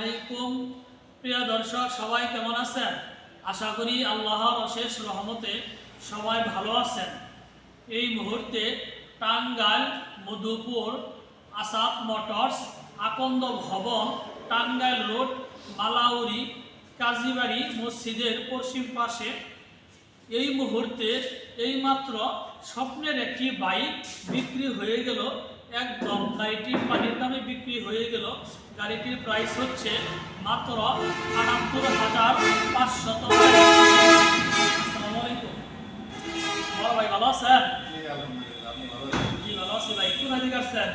আলাইকুম। প্রিয় দর্শক, সবাই কেমন আছেন? আশা করি আল্লাহর অশেষ রহমতে সবাই ভালো আছেন। এই মুহূর্তে টাঙ্গাইল, মধুপুর আসাদ মোটরস, আকন্দ ভবন, টাঙ্গাইল রোড মালাউরি কাজীবাড়ি মসজিদের পশ্চিম পাশে। এই মুহূর্তে এইমাত্র স্বপ্নের একটি বাইক বিক্রি হয়ে গেল একদম গাড়িটি পানির দামে বিক্রি হয়ে গেল। গাড়িটির প্রাইস হচ্ছে মাত্র আটাত্তর হাজার পাঁচশত বড় ভাই ভালো আছেন? জি, আপনি ভালো আছেন? জি আছি ভাই। কোথায় থেকে আসছেন?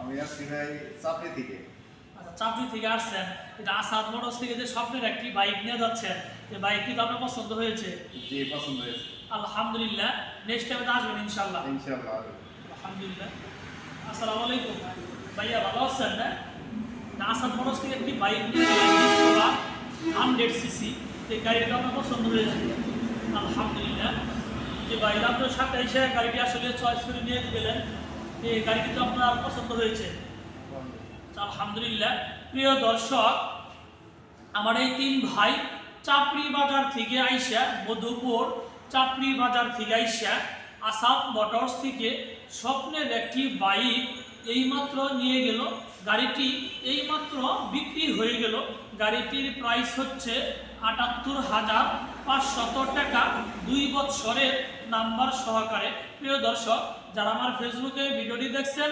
আমি আসছি ভাই চাপড়ি থেকে। আচ্ছা থেকে আসছেন। এটা আসাদ মোটরস থেকে যে স্বপ্নের একটি বাইক নিয়ে যাচ্ছেন। যে বাইকটি তো আপনার পছন্দ হয়েছে? জি পছন্দ হয়েছে। আলহামদুলিল্লাহ। নেক্সট টাইমে আসবেন ইনশাল্লাহ আলহামদুলিল্লাহ। আসসালামু আলাইকুম। ভাইয়া ভালো আছেন না আসাদ মোটরস থেকে একটি বাইক নিয়ে হান্ড্রেড সিসি। এই গাড়িটা আমার পছন্দ হয়েছে। আলহামদুলিল্লাহ। যে বাইরে আপনার সাথে এসে গাড়িটি আসলে চয়েস করে নিয়ে গেলেন, এই গাড়িটি তো আপনার পছন্দ হয়েছে। আলহামদুলিল্লাহ। প্রিয় দর্শক, আমার এই তিন ভাই চাপড়ি বাজার থেকে আইসা, মধুপুর চাপড়ি বাজার থেকে আইসা আসাম মোটরস থেকে স্বপ্নের একটি বাইক এইমাত্র নিয়ে গেল। গাড়িটি এইমাত্র বিক্রি হয়ে গেল। গাড়িটির প্রাইস হচ্ছে আটাত্তর হাজার পাঁচশত টাকা। দুই বৎসরের নাম্বার সহকারে। প্রিয় দর্শক, যারা আমার ফেসবুকে ভিডিওটি দেখছেন,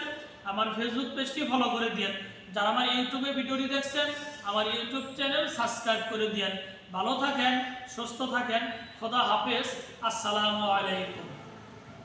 আমার ফেসবুক পেজটি ফলো করে দিন যারা আমার ইউটিউবে ভিডিওটি দেখছেন, আমার ইউটিউব চ্যানেল সাবস্ক্রাইব করে দিন ভালো থাকেন, সুস্থ থাকেন। খোদা হাফেজ। আসসালামু আলাইকুম।